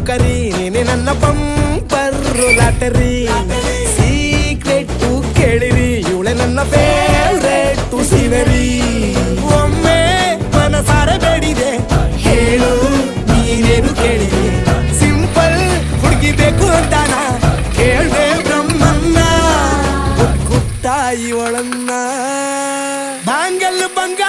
ನೌಕರಿ ನೀನೆ ನನ್ನ ಬಂಪರ್ರು ಲಾಟರಿ. ಸೀಕ್ರೆಟ್ ಕೇಳಿರಿ, ಇವಳೆ ನನ್ನ ಫೇವ್ರೆಟ್ ಸೀನರಿ ಒಮ್ಮೆ ಮನಸಾರೆ ಬೇಡಿದೆ, ಹೇಳು, ನೀನೇನು ಕೇಳಿದೆ? ಸಿಂಪಲ್ ಹುಡುಗಿ ಬೇಕು ಅಂತಾನ ಕೇಳ್ದೆ ಬ್ರಹ್ಮಣ್ಣ. ಗುತ್ತಾಯಿ ಇವಳನ್ನ. ಬಾಂಗಲ್ ಬಂಗ